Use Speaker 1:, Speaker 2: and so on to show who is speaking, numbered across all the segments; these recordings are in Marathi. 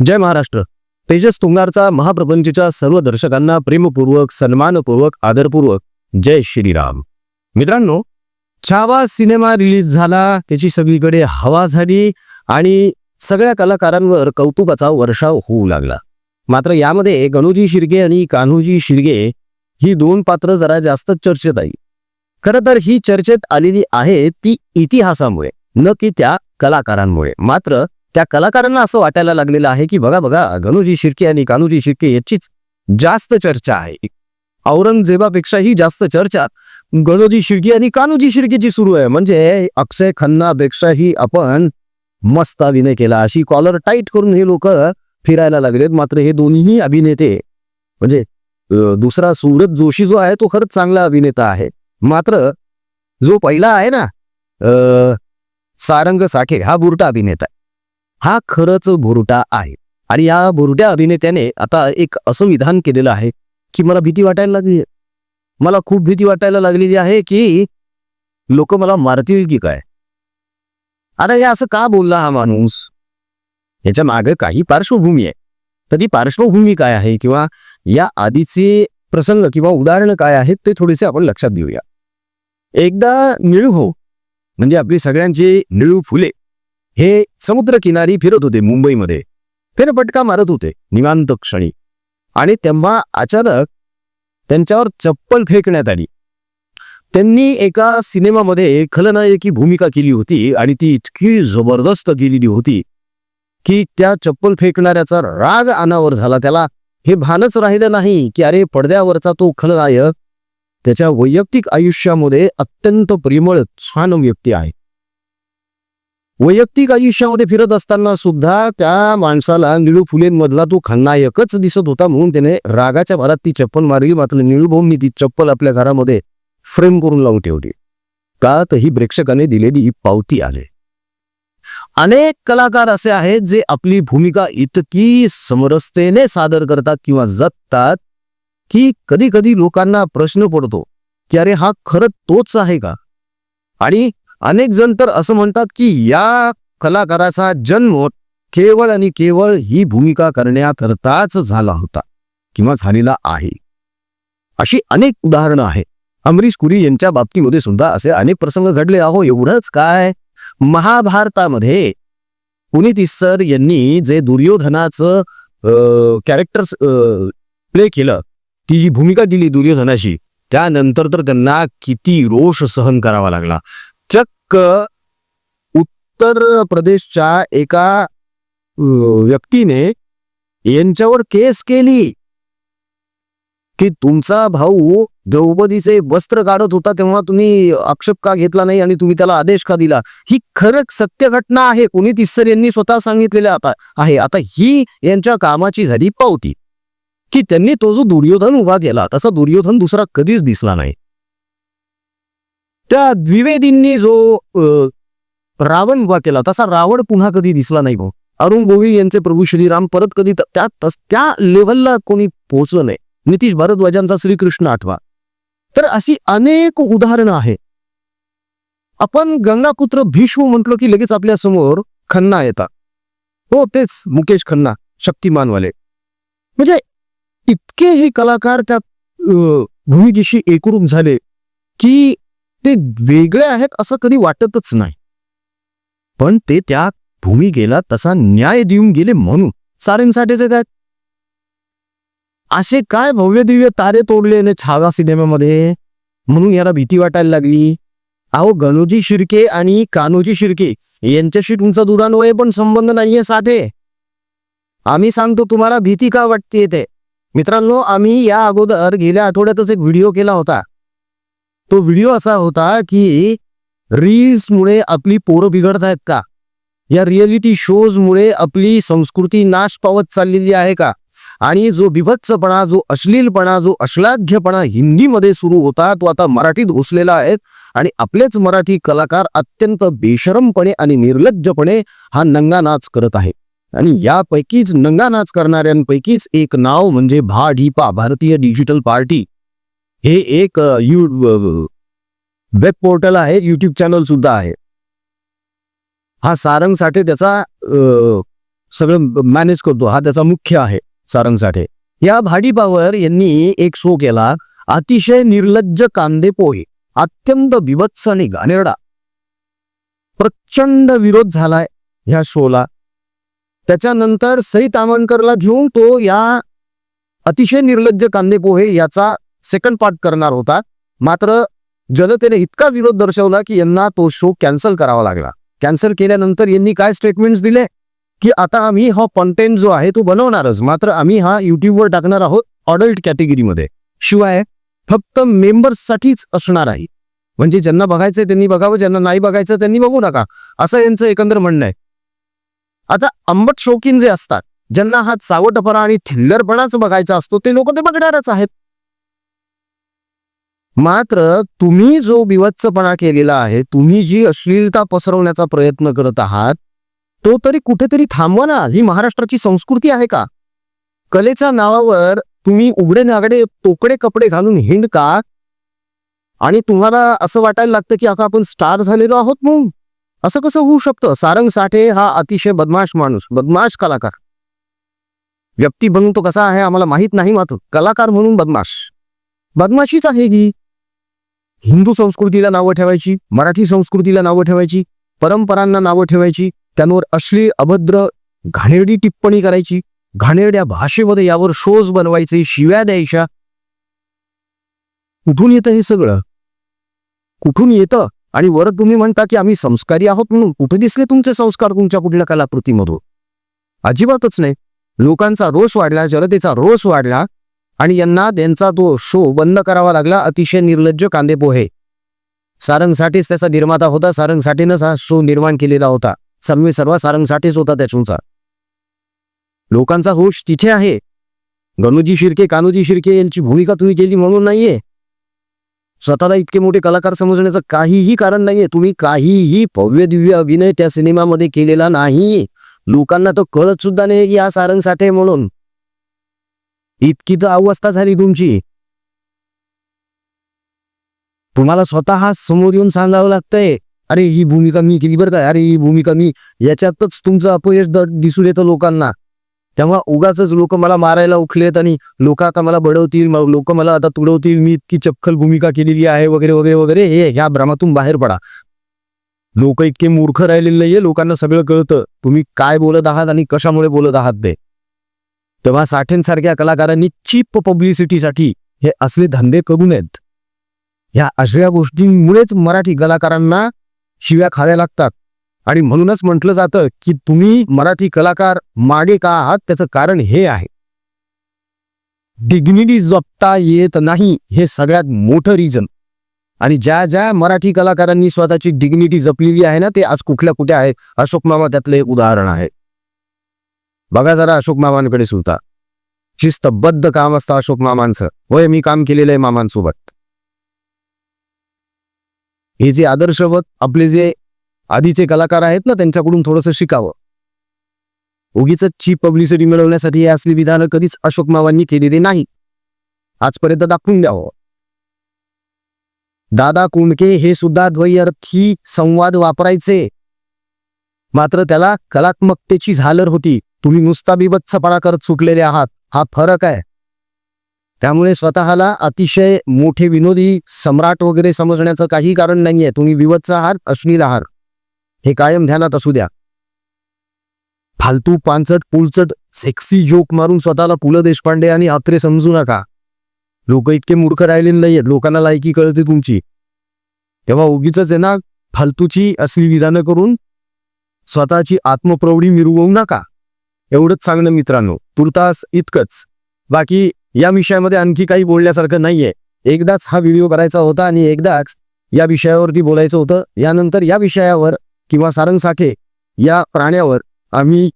Speaker 1: जय महाराष्ट्र. तेजस तुंगारचा महाप्रपंचच्या सर्व दर्शकांना प्रेमपूर्वक सन्मानपूर्वक आदरपूर्वक जय श्रीराम. मित्रांनो छावा सिनेमा रिलीज झाला त्याची सगळीकडे हवा झाली आणि सगळ्या कलाकारांवर कौतुकाचा वर्षाव होऊ लागला. मात्र यामध्ये गणूजी शिर्गे आणि कान्होजी शिर्गे ही दोन पात्र जरा जास्त चर्चेत आई खरं तर ही चर्चेत आलेली आहे ती इतिहासामुळे न की त्या कलाकारांमुळे. मात्र त्या कलाकारांना असं वाटायला लागलेलं आहे की बघा बघा गणूजी शिर्के आणि कानूजी शिर्के याचीच जास्त चर्चा आहे. औरंगजेबापेक्षाही जास्त चर्चा गणोजी शिर्के आणि कानूजी शिर्केची सुरू आहे. म्हणजे अक्षय खन्नापेक्षाही आपण मस्त अभिनय केला. अशी कॉलर टाईट करून हे लोक फिरायला लागलेत. मात्र हे दोन्ही अभिनेते म्हणजे दुसरा सूरत जोशी जो आहे तो खरंच चांगला अभिनेता आहे. मात्र जो पहिला आहे ना सारंग साखे हा बुरटा अभिनेता हा खरंच भुरुटा आहे. आणि या बुरट्या अभिनेत्याने आता एक असं विधान केलेलं आहे की मला भीती वाटायला लागली मला खूप भीती वाटायला लागलेली आहे की लोक मला मारतील की काय? आता हे असं का बोलला हा माणूस? याच्या मागे काही पार्श्वभूमी आहे. तर ती पार्श्वभूमी काय आहे किंवा या आधीचे प्रसंग किंवा उदाहरणं काय आहेत ते थोडेसे आपण लक्षात देऊया एकदा निळू हो म्हणजे आपली सगळ्यांची निळू फुले हे समुद्रकिनारी फिरत होते मुंबईमध्ये. फेरपटका मारत होते निवांत क्षणी. आणि तेव्हा अचानक त्यांच्यावर चप्पल फेकण्यात आली. त्यांनी एका सिनेमामध्ये खलनायकी भूमिका केली होती आणि ती इतकी जबरदस्त केलेली होती की त्या चप्पल फेकणाऱ्याचा राग अनावर झाला. त्याला हे भानच राहिलं नाही की अरे पडद्यावरचा तो खलनायक त्याच्या वैयक्तिक आयुष्यामध्ये अत्यंत प्रेमळ छान व्यक्ती आहे. वैयक्तिक आयुष्यामध्ये फिरत असताना सुद्धा त्या माणसाला निळू फुलेंमधला तो खलनायकच दिसत होता म्हणून त्याने रागाच्या भरात ती चप्पल मारली. मात्र निळूभाऊंनी ती चप्पल आपल्या घरामध्ये फ्रेम करून लावून ठेवली. का तर ही प्रेक्षकाने दिलेली पावती आले. अनेक कलाकार असे आहेत जे आपली भूमिका इतकी समरसतेने सादर करतात किंवा जगतात की कधी कधी लोकांना प्रश्न पडतो की अरे हा खरंच तोच आहे का? आणि अनेक जण तर असं म्हणतात की या कलाकाराचा जन्म केवळ आणि केवळ ही भूमिका करण्याकरताच झाला होता किंवा झालेला आहे. अशी अनेक उदाहरणं आहेत. अमरीश कुरी यांच्या बाबतीमध्ये सुद्धा असे अनेक प्रसंग घडले. अहो एवढंच काय? महाभारतामध्ये पुनीत इस्सर यांनी जे दुर्योधनाचं कॅरेक्टर प्ले केलं ती जी भूमिका दिली दुर्योधनाशी त्यानंतर तर त्यांना किती रोष सहन करावा लागला. चक्क उत्तर प्रदेशच्या एका व्यक्तीने यांच्यावर केस केली. की तुमचा भाऊ द्रौपदीचे वस्त्र काढत होता तेव्हा तुम्ही आक्षेप का घेतला नाही आणि तुम्ही त्याला आदेश का दिला? ही खरंच सत्य घटना आहे. कुणी तिस्सर यांनी स्वतः सांगितलेलं आता आहे. आता ही यांच्या कामाची झाली पावती. की त्यांनी तो जो दुर्योधन उभा केला तसा दुर्योधन दुसरा कधीच दिसला नाही. त्या द्विवेदींनी जो रावण उभा केला तसा रावण पुन्हा कधी दिसला नाही भाऊ. अरुण गोविल यांचे प्रभू श्रीराम परत कधी त्या तस- त्या लेवलला कोणी पोहोचलं नाही. नितीश भारद्वाजांचा श्रीकृष्ण आठवा. तर अशी अनेक उदाहरणं आहे आपण गंगापुत्र भीष्म म्हटलो की लगेच आपल्यासमोर खन्ना येतात. हो तेच मुकेश खन्ना शक्तिमानवाले. म्हणजे इतके हे कलाकार त्या भूमिकेशी एकरूप झाले की ते वेगळे आहेत असं कधी वाटतच नाही. पण ते त्या भूमिकेला तसा न्याय देऊन गेले म्हणून सारेंसाठीच येत आहेत. असे काय भव्य दिव्य तारे तोडलेने छावा सिनेमामध्ये? म्हणून याला भीती वाटायला लागली. अहो गणोजी शिर्के आणि कान्होजी शिर्के यांच्याशी तुमचा दुरान्वय पण संबंध नाहीये साठे. आम्ही सांगतो तुम्हाला भीती का वाटते ते. मित्रांनो आम्ही या अगोदर गेल्या आठवड्यातच एक व्हिडिओ केला होता. तो व्हिडिओ असा होता की रील्समुळे आपली पोरं बिघडत आहेत का? या रिअलिटी शोजमुळे आपली संस्कृती नाश पावत चाललेली आहे का? आणि जो बिभत्सपणा जो अश्लीलपणा जो अश्लाघ्यपणा हिंदीमध्ये सुरू होता तो आता मराठीत घुसलेला आहे आणि आपलेच मराठी कलाकार अत्यंत बेशरमपणे आणि निर्लज्जपणे हा नंगा नाच करत आहे. आणि यापैकीच नंगा नाच करणाऱ्यांपैकीच एक नाव म्हणजे भाडीपा भारतीय डिजिटल पार्टी हे एक यू वेब पोर्टल आहे यूट्यूब चॅनल सुद्धा आहे. हा सारंग साठे त्याचा सगळं मॅनेज करतो. हा त्याचा मुख्य आहे सारंग साठे या भाडीपावर यांनी एक शो केला अतिशय निर्लज्ज कांदे पोहे. अत्यंत बिभत्स आणि घाणेरडा. प्रचंड विरोध झालाय ह्या शोला त्याच्यानंतर सई तामणकरला घेऊन तो या अतिशय निर्लज्ज कांदे पोहे याचा सेकंड पार्ट करणार होता. मात्र जनतेने इतका विरोध दर्शवला की यांना तो शो कॅन्सल करावा लागला. कॅन्सल केल्यानंतर यांनी काय स्टेटमेंट्स दिले? की आता आम्ही हा कॉन्टेंट जो आहे तो बनवणारच. मात्र आम्ही हा युट्यूबवर टाकणार आहोत ऑडल्ट कॅटेगरीमध्ये शिवाय फक्त मेंबर्ससाठीच असणार आहे. म्हणजे ज्यांना बघायचंय त्यांनी बघावं ज्यांना नाही बघायचं त्यांनी बघू नका. असं यांचं एकंदर म्हणणं आहे. आता आंबट शौकीन जे असतात ज्यांना हा चावटपणा आणि थिल्लरपणाच बघायचा असतो ते लोक ते बघणारच आहेत. मात्र तुम्ही जो बिवत्सपणा केलेला आहे तुम्ही जी अश्लीलता पसरवण्याचा प्रयत्न करत आहात तो तरी कुठेतरी थांबवा ना. ही महाराष्ट्राची संस्कृती आहे का? कलेच्या नावावर तुम्ही उघडे नागडे तोकडे कपडे घालून हिंडका आणि तुम्हाला असं वाटायला लागतं की आता आपण स्टार झालेलो आहोत मग असं कसं होऊ शकतं? सारंग साठे हा अतिशय बदमाश माणूस बदमाश कलाकार. व्यक्ती बनून तो कसा आहे आम्हाला माहीत नाही मात्र कलाकार म्हणून बदमाश. बदमाशीच आहे ही. हिंदू संस्कृतीला नावं ठेवायची मराठी संस्कृतीला नावं ठेवायची परंपरांना नावं ठेवायची त्यांवर अश्लील अभद्र घाणेरडी टिप्पणी करायची घाणेरड्या भाषेमध्ये यावर शोज बनवायचे शिव्या द्यायच्या. कुठून येतं हे सगळं? कुठून येतं? आणि वर तुम्ही म्हणता की आम्ही संस्कारी आहोत म्हणून कुठे दिसले तुमचे संस्कार तुमच्या कुठल्या कलाकृतीमधून? अजिबातच नाही. लोकांचा रोष वाढला जनतेचा रोष वाढला. आणि यांना त्यांचा तो शो बंद करावा लागला अतिशय निर्लज्ज कांदे पोहे. सारंगसाठीच त्याचा निर्माता होता सारंगसाठीनंच हा शो निर्माण केलेला होता. सर्वे सर्व सारंगसाठीच होता त्याच्याचा लोकांचा होश तिथे आहे. गणूजी शिर्के कान्होजी शिर्के यांची भूमिका तुम्ही केली म्हणून नाहीये. स्वतःला इतके मोठे कलाकार समजण्याचं काहीही कारण नाहीये. तुम्ही काहीही भव्य दिव्य अभिनय त्या सिनेमामध्ये केलेला नाही लोकांना तो कळत सुद्धा नाही की हा सारंग साठे म्हणून. इतकी तर अवस्था झाली तुमची. तुम्हाला स्वतः समोर येऊन सांगावं लागतंय अरे ही भूमिका मी केली बरं का अरे ही भूमिका मी याच्यातच तुमचं अपयश दिसून येतं लोकांना. तेव्हा उगाच लोक मला मारायला उखलेत आणि लोक आता मला बडवतील लोक मला आता तुडवतील मी इतकी चपखल भूमिका केलेली आहे वगैरे वगैरे वगैरे हे ह्या भ्रमातून बाहेर पडा. लोक इतके मूर्ख राहिलेले नाहीये लोकांना सगळं कळतं. तुम्ही काय बोलत आहात आणि कशामुळे बोलत आहात ते? तेव्हा साठेंसारख्या कलाकारांनी चीप पब्लिसिटीसाठी हे असले धंदे करू नयेत. ह्या अशा गोष्टींमुळेच मराठी कलाकारांना शिव्या खाव्या लागतात. आणि म्हणूनच म्हटलं जातं की तुम्ही मराठी कलाकार मागे का आहात त्याचं कारण हे आहे. डिग्निटी जपता येत नाही हे सगळ्यात मोठं रिझन आणि ज्या ज्या मराठी कलाकारांनी स्वतःची डिग्निटी जपलेली आहे ना ते आज कुठल्या कुठे आहे? अशोक मामा त्यातलं एक उदाहरण आहे. बघा जरा अशोक मामांकडे सुद्धा. शिस्तबद्ध काम असतं अशोक मामांचं. होय मी काम केलेलं आहे मामांसोबत. हे जे आदर्शवत आपले जे आधीचे कलाकार आहेत ना त्यांच्याकडून थोडंसं शिकावं. उगीच चीप पब्लिसिटी मिळवण्यासाठी हे असली विधानं कधीच अशोक मामांनी केलेली नाही. आजपर्यंत दाखवून द्यावं. दादा कुंडके हे सुद्धा द्वैअर्थी संवाद वापरायचे. मात्र त्याला कलात्मकतेची झालर होती. तुम्ही नुसता बिबत्सपणा करत सुटलेले आहात. हा फरक आहे. त्यामुळे स्वतःला अतिशय मोठे विनोदी सम्राट वगैरे समजण्याचं काही कारण नाहीये. तुम्ही विवत्स आहात अश्लील आहात हे कायम ध्यानात असू द्या. फालतू पानचट पुलचट सेक्सी जोक मारून स्वतःला पु ल देशपांडे आणि अत्रे समजू नका. लोक इतके मूर्ख राहिलेले नाहीयेत. लोकांना लायकी कळते तुमची. तेव्हा उगीच आहे ना फालतूची असली विधानं करून स्वतःची आत्मप्रौढी मिरवू नका. एवढंच सांगणं मित्रांनो तुर्तास इतकंच. बाकी या विषयामध्ये आणखी काही बोलण्यासारखं नाहीये. एकदाच हा व्हिडिओ करायचा होता आणि एकदाच या विषयावरती बोलायचं होतं. यानंतर या विषयावर किंवा सारंगसाखे या प्राण्यावर आम्ही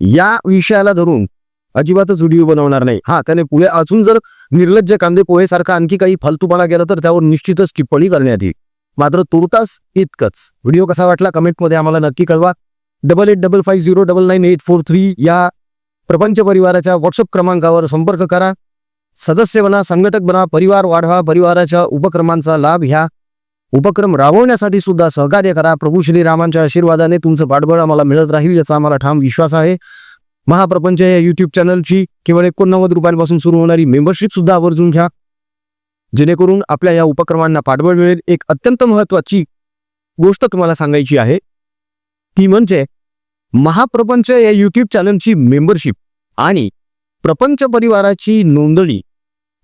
Speaker 1: या विषयाला धरून अजिबातच व्हिडिओ बनवणार नाही. हा त्याने पुढे अजून जर निर्लज्ज कांदे पोहेसारखा आणखी काही फालतूपणा केला तर त्यावर निश्चितच टिप्पणी करण्यात येईल. मात्र तुर्तास इतकंच. व्हिडिओ कसा वाटला कमेंटमध्ये आम्हाला नक्की कळवा. Double eight double five zero double nine eight four three या प्रपंच परिवाराच्या व्हॉट्सअप क्रमांकावर संपर्क करा. सदस्य बना संघटक बना परिवार वाढवा परिवाराच्या उपक्रमांचा लाभ घ्या. उपक्रम राबवण्यासाठी सुद्धा सहकार्य करा. प्रभू श्रीरामांच्या आशीर्वादाने तुमचं पाठबळ आम्हाला मिळत राहील याचा आम्हाला ठाम विश्वास आहे. महाप्रपंच या युट्यूब चॅनलची केवळ एकोणनव्वद रुपयांपासून सुरू होणारी मेंबरशिप सुद्धा आवर्जून घ्या. जेणेकरून आपल्या या उपक्रमांना पाठबळ मिळेल. एक अत्यंत महत्वाची गोष्ट तुम्हाला सांगायची आहे. ती म्हणजे महाप्रपंच या यूट्यूब चॅनलची मेंबरशिप आणि प्रपंच परिवाराची नोंदणी.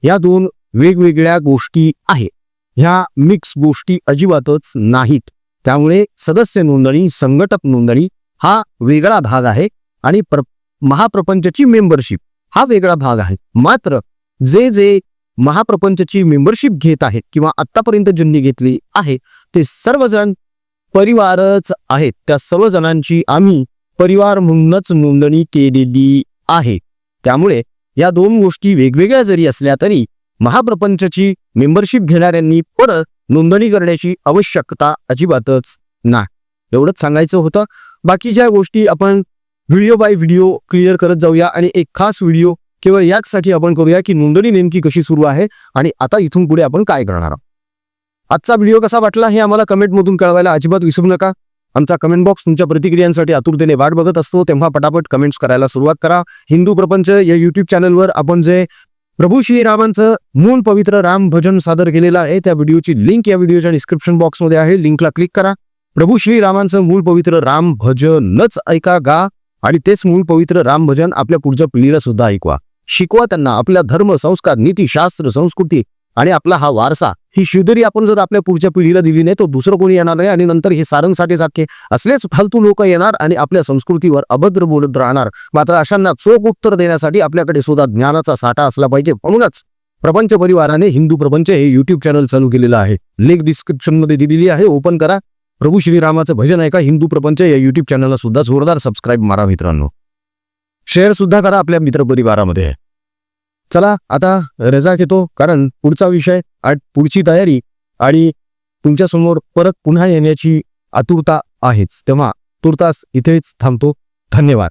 Speaker 1: या दोन वेगवेगळ्या गोष्टी आहेत. ह्या मिक्स गोष्टी अजिबातच नाहीत. त्यामुळे सदस्य नोंदणी संघटक नोंदणी हा वेगळा भाग आहे आणि प्र महाप्रपंचची मेंबरशिप हा वेगळा भाग आहे. मात्र जे जे महाप्रपंचची मेंबरशिप घेत आहेत किंवा आत्तापर्यंत ज्यांनी घेतली आहे ते सर्वजण परिवारच आहेत. त्या सर्वजणांची आम्ही परिवार म्हणूनच नोंदणी केलेली आहे. त्यामुळे या दोन गोष्टी वेगवेगळ्या जरी असल्या तरी महाप्रपंचची मेंबरशिप घेणाऱ्यांनी परत नोंदणी करण्याची आवश्यकता अजिबातच नाही. एवढंच सांगायचं होतं. बाकीच्या गोष्टी आपण व्हिडिओ बाय व्हिडिओ क्लिअर करत जाऊया आणि एक खास व्हिडिओ केवळ याचसाठी आपण करूया की नोंदणी नेमकी कशी सुरू आहे आणि आता इथून पुढे आपण काय करणार आहोत. आजचा व्हिडिओ कसा वाटला हे आम्हाला कमेंटमधून कळवायला अजिबात विसरू नका. आमचा कमेंट बॉक्स तुमच्या प्रतिक्रियांसाठी आतुरतेने वाट बघत असतो तेव्हा पटापट कमेंट्स करायला सुरुवात करा. हिंदू प्रपंच या युट्यूब चॅनलवर आपण जे प्रभू श्रीरामांचं मूल पवित्र राम भजन सादर केलेलं आहे त्या व्हिडिओची लिंक या व्हिडिओच्या डिस्क्रिप्शन बॉक्समध्ये आहे. लिंकला क्लिक करा. प्रभू श्रीरामांचं मूळ पवित्र राम भजनच ऐका गा. आणि तेच मूळ पवित्र राम भजन आपल्या पुढच्या पिढीला सुद्धा ऐकवा. शिकवा त्यांना आपल्या धर्म संस्कार नीती शास्त्र संस्कृती आणि आपला हा वारसा ही शिवदरी आपण जर आपल्या पुढच्या पिढीला दिली नाही तो दुसरं कोणी येणार नाही आणि नंतर हे सारंगसाठी सारखे असलेच फालतू लोक येणार आणि आपल्या संस्कृतीवर अभद्र बोलत राहणार. मात्र अशांना चोख उत्तर देण्यासाठी आपल्याकडे सुद्धा ज्ञानाचा साठा असला पाहिजे. म्हणूनच प्रपंच परिवाराने हिंदू प्रपंच हे युट्यूब चॅनल चालू केलेलं आहे. लिंक डिस्क्रिप्शनमध्ये दिलेली आहे. ओपन करा. प्रभू श्रीरामाचं भजन ऐका. हिंदू प्रपंच या युट्यूब चॅनलला सुद्धा जोरदार सबस्क्राईब मारा मित्रांनो. शेअर सुद्धा करा आपल्या मित्रपरिवारामध्ये चला आता रजा घेतो कारण पुढचा विषय आणि पुढची तयारी आणि तुमच्यासमोर परत पुन्हा येण्याची आतुरता आहेच. तेव्हा तुर्तास इथेच थांबतो. धन्यवाद.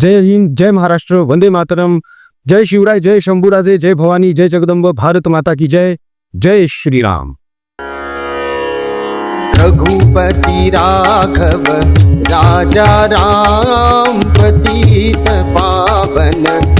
Speaker 1: जय हिंद जय महाराष्ट्र वंदे मातरम. जय शिवराय जय शंभूराजे जय भवानी जय जगदंब भारत माता की जय. जय श्रीराम.
Speaker 2: रघुपति राघव राजा राम पतित पावन।